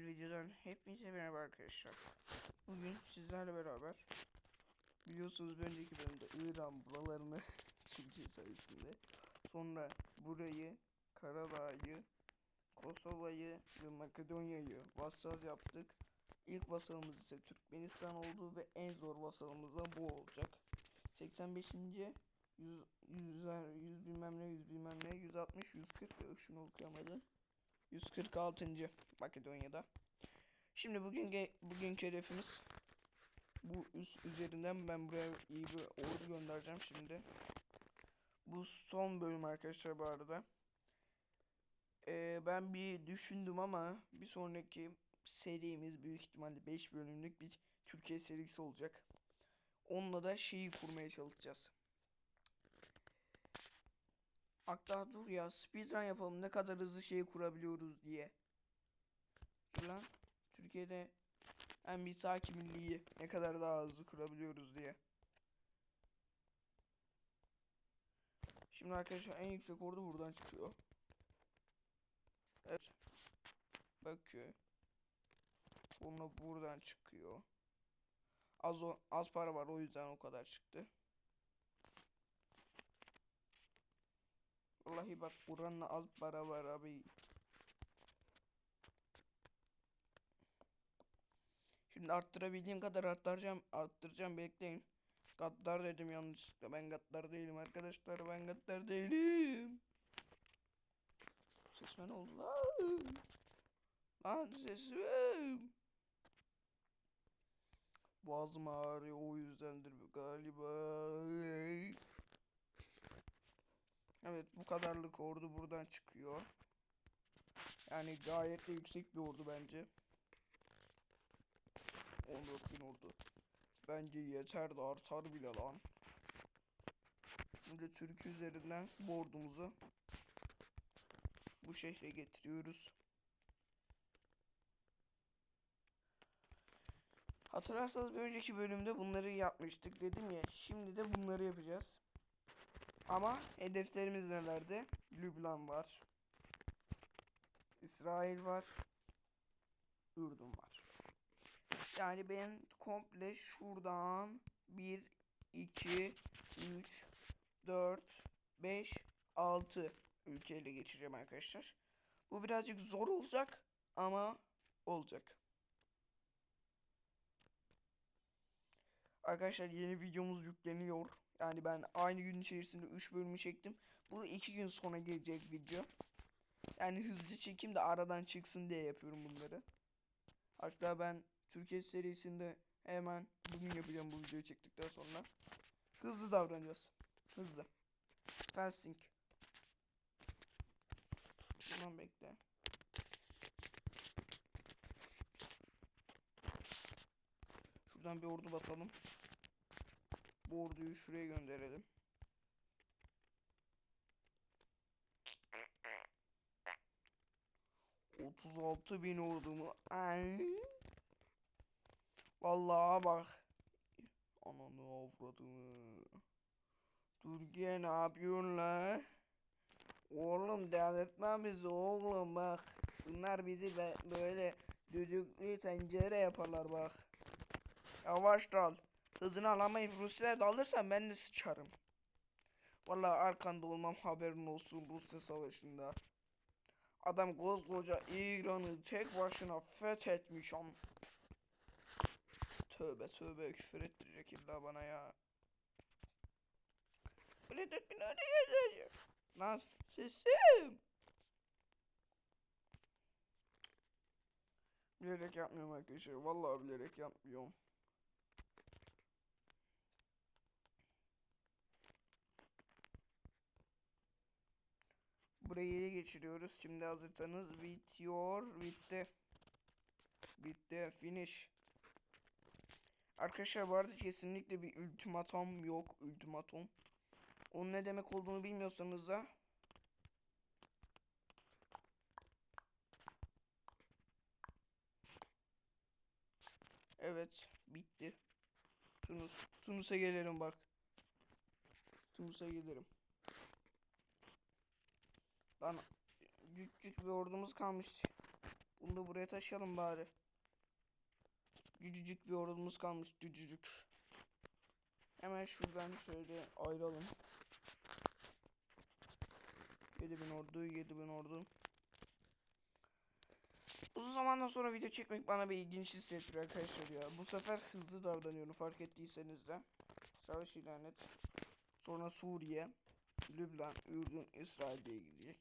bir videodan hepinize merhaba arkadaşlar. Bugün sizlerle beraber biliyorsunuz bir önceki bölümde İran buralarını Türkiye sayesinde sonra burayı, Karadağ'ı, Kosova'yı ve Makedonya'yı vassal yaptık. İlk vasalımız ise Türkmenistan oldu ve en zor vasalımız da bu olacak. 85. 100, 100, 100 bilmem ne 100 bilmem ne 160 140 şunu okuyamadım. 146. Makedonya'da. Şimdi bugün bugünkü hedefimiz bu üst üzerinden ben buraya iyi bir ordu göndereceğim şimdi. Bu son bölüm arkadaşlar bu arada. Ee, ben bir düşündüm ama bir sonraki serimiz büyük ihtimalle 5 bölümlük bir Türkiye serisi olacak. Onunla da şeyi kurmaya çalışacağız. Hatta dur ya speedrun yapalım ne kadar hızlı şey kurabiliyoruz diye. Dur lan. Türkiye'de en bir hakimliği ne kadar daha hızlı kurabiliyoruz diye. Şimdi arkadaşlar en yüksek ordu buradan çıkıyor. Evet. Bakıyor. Sonra buradan çıkıyor. Az o, az para var o yüzden o kadar çıktı. Vallahi bak buranın az para var abi. Şimdi arttırabildiğim kadar arttıracağım, arttıracağım bekleyin. Gaddar dedim yanlışlıkla. Ben gaddar değilim arkadaşlar. Ben gaddar değilim. Sesime ne oldu lan? Lan sesim. Boğazım ağrıyor o yüzdendir galiba. Evet bu kadarlık ordu buradan çıkıyor. Yani gayet de yüksek bir ordu bence. 14 bin ordu. Bence yeter de artar bile lan. Şimdi Türkiye üzerinden bu ordumuzu bu şehre getiriyoruz. Hatırlarsanız bir önceki bölümde bunları yapmıştık dedim ya. Şimdi de bunları yapacağız. Ama hedeflerimiz nelerdi? Lübnan var. İsrail var. Ürdün var. Yani ben komple şuradan 1, 2, 3, 4, 5, 6 ülkeyle geçeceğim arkadaşlar. Bu birazcık zor olacak ama olacak. Arkadaşlar yeni videomuz yükleniyor. Yani ben aynı gün içerisinde 3 bölümü çektim. Bu 2 gün sonra gelecek video. Yani hızlı çekim de aradan çıksın diye yapıyorum bunları. Hatta ben Türkiye serisinde hemen bugün yapacağım bu videoyu çektikten sonra. Hızlı davranacağız. Hızlı. Fasting. Tamam bekle. Şuradan bir ordu basalım. Bu orduyu şuraya gönderelim. Otuz altı bin ordumu. Ay. Vallahi bak. Ananı avradını. Türkiye ne yapıyorsun la? Oğlum delirtme bizi oğlum bak. Bunlar bizi böyle düdüklü tencere yaparlar bak. Yavaş dal. Hızını alamayıp Rusya'ya dalırsan ben de sıçarım. Vallahi arkanda olmam haberin olsun Rusya savaşında. Adam koskoca İran'ı tek başına fethetmiş am. Tövbe tövbe küfür ettirecek illa bana ya. Dört bin öyle yazacak. Lan sesim. Bilerek yapmıyorum arkadaşlar. Vallahi bilerek yapmıyorum. Burayı geçiriyoruz. Şimdi hazırsanız bitiyor. Bitti. Bitti. Finish. Arkadaşlar bu arada kesinlikle bir ultimatom yok. Ultimatom. Onun ne demek olduğunu bilmiyorsanız da Evet, bitti. Tunus. Tunus'a gelirim bak. Tunus'a gelirim. Lan küçük bir ordumuz kalmış. Bunu da buraya taşıyalım bari. Küçücük bir ordumuz kalmış. Küçücük. Hemen şuradan şöyle ayrılalım. 7000 ordu, 7000 ordu. Uzun zamandan sonra video çekmek bana bir ilginç hissettiriyor arkadaşlar ya. Bu sefer hızlı davranıyorum fark ettiyseniz de. Savaş ilan et. Sonra Suriye, Lübnan, Ürdün, İsrail diye gidecek.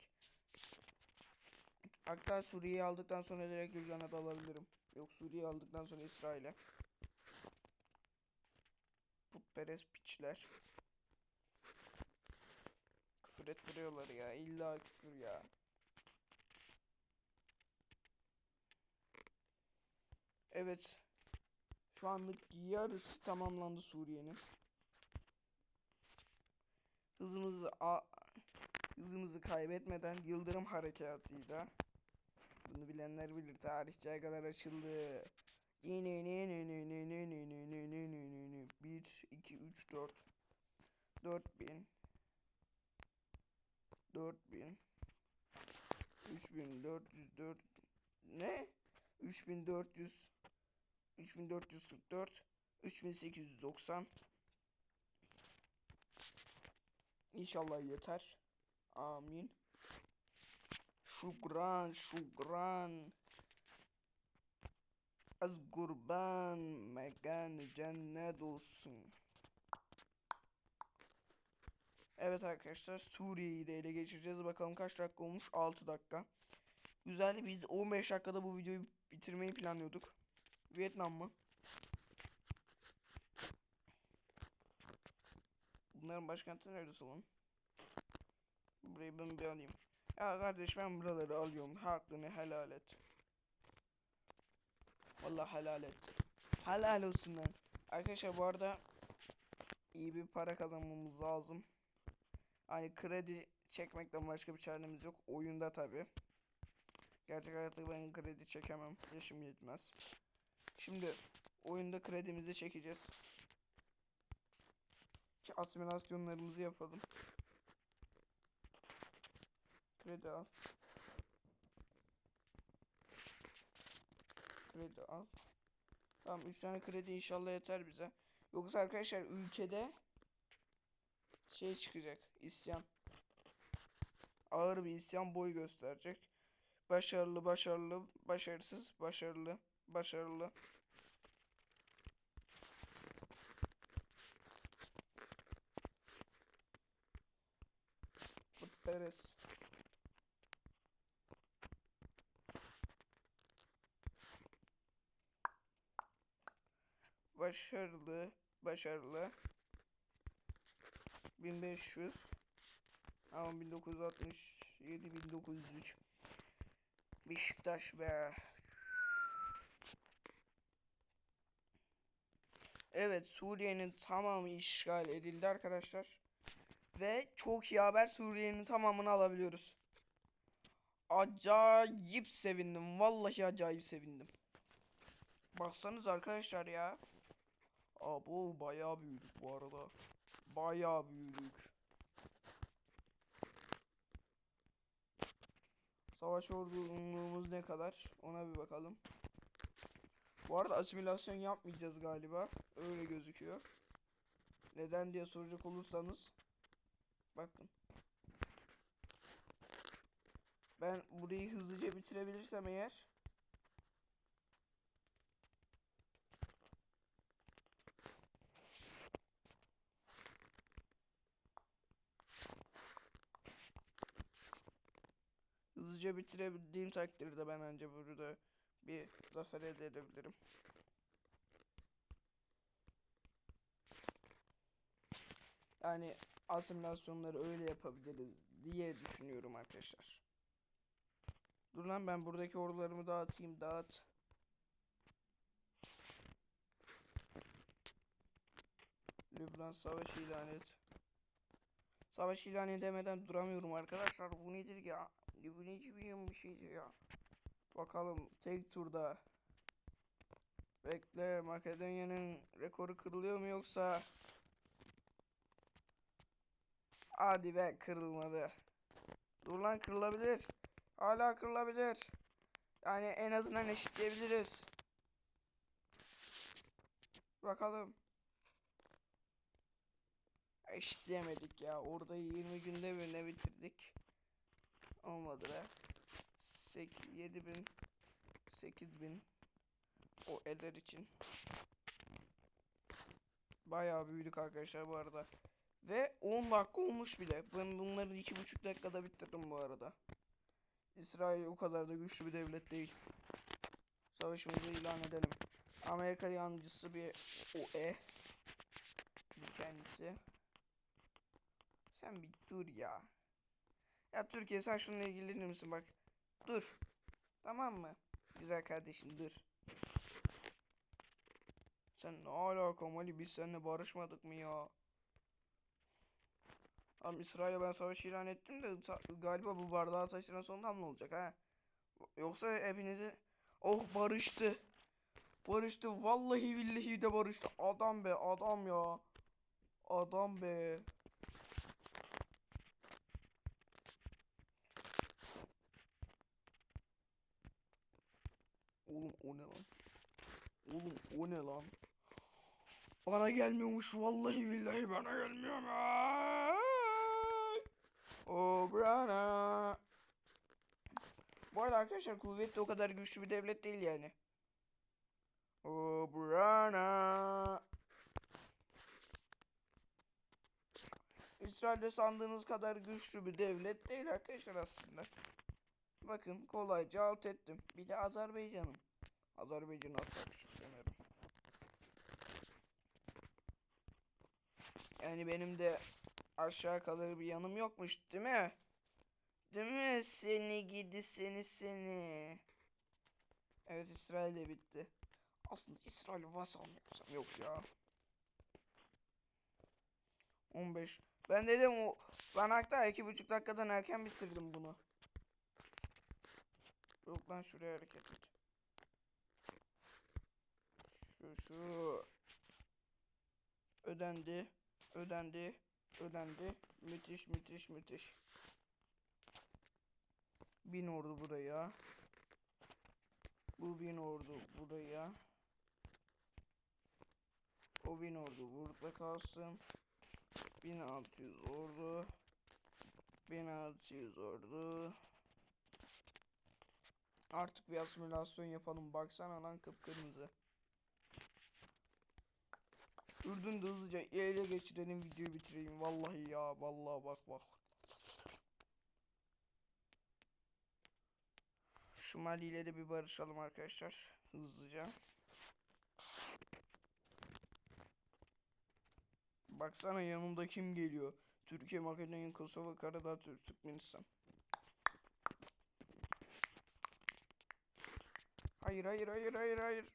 Hatta Suriye'yi aldıktan sonra direkt Lübnan'a da alabilirim. Yok Suriye'yi aldıktan sonra İsrail'e. Putperest piçler. Küfür ettiriyorlar ya. İlla küfür ya. Evet. Şu anlık yarısı tamamlandı Suriye'nin hızımızı hızımızı kaybetmeden yıldırım harekatıyla bunu bilenler bilir tarihçi agalar açıldı. Bir, iki, üç, dört. Dört bin. Dört bin. Üç bin dört yüz dört. Ne? Üç bin dört yüz. Üç bin dört yüz kırk dört. Üç bin sekiz yüz doksan. İnşallah yeter. Amin. Şükran, şükran. Az kurban mekan cennet olsun. Evet arkadaşlar Suriye'yi de ele geçireceğiz. Bakalım kaç dakika olmuş? 6 dakika. Güzel biz 15 dakikada bu videoyu bitirmeyi planlıyorduk. Vietnam mı? Bunların başkenti neresi lan? Burayı ben bir alayım. Ya kardeş ben buraları alıyorum. Hakkını helal et. Vallahi helal et. Helal olsun lan. Arkadaşlar bu arada iyi bir para kazanmamız lazım. Hani kredi çekmekten başka bir çaremiz yok. Oyunda tabi. Gerçek hayatta ben kredi çekemem. Yaşım yetmez. Şimdi oyunda kredimizi çekeceğiz. Asimilasyonlarımızı yapalım. Kredi al. Kredi al. Tamam 3 tane kredi inşallah yeter bize. Yoksa arkadaşlar ülkede şey çıkacak. isyan. Ağır bir isyan boy gösterecek. Başarılı, başarılı, başarısız, başarılı, başarılı. Putperest. Başarılı, başarılı. 1500 ama 1967 1903 Beşiktaş be. Evet Suriye'nin tamamı işgal edildi arkadaşlar. Ve çok iyi haber Suriye'nin tamamını alabiliyoruz. Acayip sevindim. Vallahi acayip sevindim. Baksanız arkadaşlar ya. Abo bayağı büyüdük bu arada. Bayağı büyüdük. Savaş ordumuz ne kadar? Ona bir bakalım. Bu arada asimilasyon yapmayacağız galiba. Öyle gözüküyor. Neden diye soracak olursanız. Bakın. Ben burayı hızlıca bitirebilirsem eğer. Hızlıca bitirebildiğim takdirde ben anca burada bir zafer elde edebilirim. Yani asimilasyonları öyle yapabiliriz diye düşünüyorum arkadaşlar. Dur lan ben buradaki ordularımı dağıtayım dağıt. Lübnan savaşı ilan et. Savaş ilan edemeden duramıyorum arkadaşlar. Bu nedir ya? Bu ne gibi bir şeydir ya? Bakalım tek turda. Bekle Makedonya'nın rekoru kırılıyor mu yoksa? Hadi be kırılmadı. Dur lan kırılabilir. Hala kırılabilir. Yani en azından eşitleyebiliriz. Bakalım. Eşitleyemedik ya. Orada 20 günde mi ne bitirdik? Olmadı be. 8, 7 bin. 8 bin. O eller için. Bayağı büyüdük arkadaşlar bu arada. Ve 10 dakika olmuş bile. Ben bunları 2,5 dakikada bitirdim bu arada. İsrail o kadar da güçlü bir devlet değil. Savaşımızı ilan edelim. Amerika yancısı bir OE. Bir kendisi. Sen bir dur ya. Ya Türkiye sen şununla ilgilenir misin bak. Dur. Tamam mı? Güzel kardeşim dur. Sen ne alaka Mali biz seninle barışmadık mı ya? Abi İsrail'e ben savaş ilan ettim de galiba bu bardağı taşıran sonunda ne olacak ha? Yoksa hepinizi... Oh barıştı. Barıştı. Vallahi billahi de barıştı. Adam be adam ya. Adam be. Oğlum o ne lan? Oğlum o ne lan? Bana gelmiyormuş vallahi billahi bana gelmiyor. Ay! O brana. Bu arada arkadaşlar kuvvet o kadar güçlü bir devlet değil yani. O brana. İsrail'de sandığınız kadar güçlü bir devlet değil arkadaşlar aslında. Bakın kolayca alt ettim. Bir de Azerbaycan'ım. Azerbaycan'ı asla küçümsemiyorum. Yani benim de aşağı kalır bir yanım yokmuş değil mi? Değil mi? Seni gidi seni seni. Evet İsrail de bitti. Aslında İsrail vasal mı yapsam? Yok ya. 15. Ben dedim o ben hatta iki buçuk dakikadan erken bitirdim bunu. Yok lan şuraya hareket et. Şu şu. Ödendi. Ödendi. Ödendi. Müthiş müthiş müthiş. Bin ordu buraya. Bu bin ordu buraya. O bin ordu burada kalsın. 1600 ordu. 1600 ordu. Artık bir asimilasyon yapalım. Baksana lan kıpkırmızı. Ürdün'de hızlıca ele geçirelim videoyu bitireyim. Vallahi ya. Vallahi bak bak. Şu Mali ile de bir barışalım arkadaşlar. Hızlıca. Baksana yanımda kim geliyor? Türkiye, Makedonya, Kosova, Karadağ, Türk, Türkmenistan. Hayır hayır hayır hayır hayır.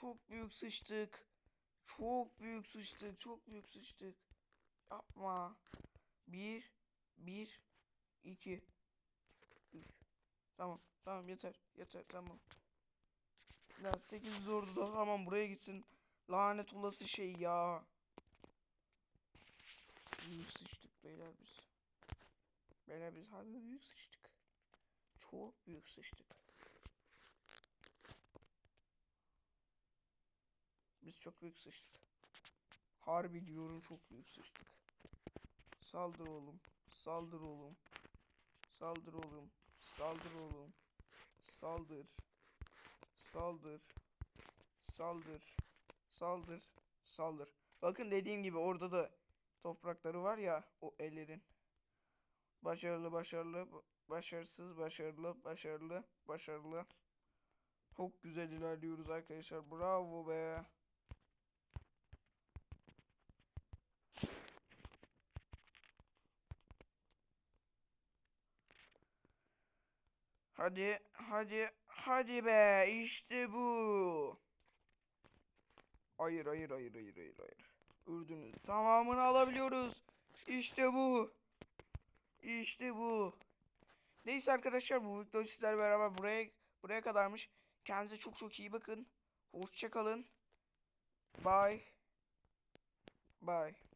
Çok büyük sıçtık. Çok büyük sıçtık. Çok büyük sıçtık. Yapma. Bir, bir, iki, üç. Tamam, tamam yeter, yeter, tamam. Ya 8 zordu da tamam buraya gitsin. Lanet olası şey ya. Büyük sıçtık beyler biz. Beyler biz harbi büyük sıçtık. Çok büyük sıçtık. Biz çok büyük sıçtık. Harbi diyorum çok büyük sıçtık. Saldır oğlum. Saldır oğlum. Saldır oğlum. Saldır oğlum. Saldır. Saldır. Saldır. Saldır. Saldır. Bakın dediğim gibi orada da toprakları var ya o ellerin. Başarılı başarılı başarısız başarılı başarılı başarılı. Çok güzel ilerliyoruz arkadaşlar. Bravo be. Hadi, hadi, hadi be. İşte bu. Hayır, hayır, hayır, hayır, hayır, hayır. Ürdün'ün tamamını alabiliyoruz. İşte bu. İşte bu. Neyse arkadaşlar bu video sizlerle beraber buraya buraya kadarmış. Kendinize çok çok iyi bakın. Hoşça kalın. Bye. Bye.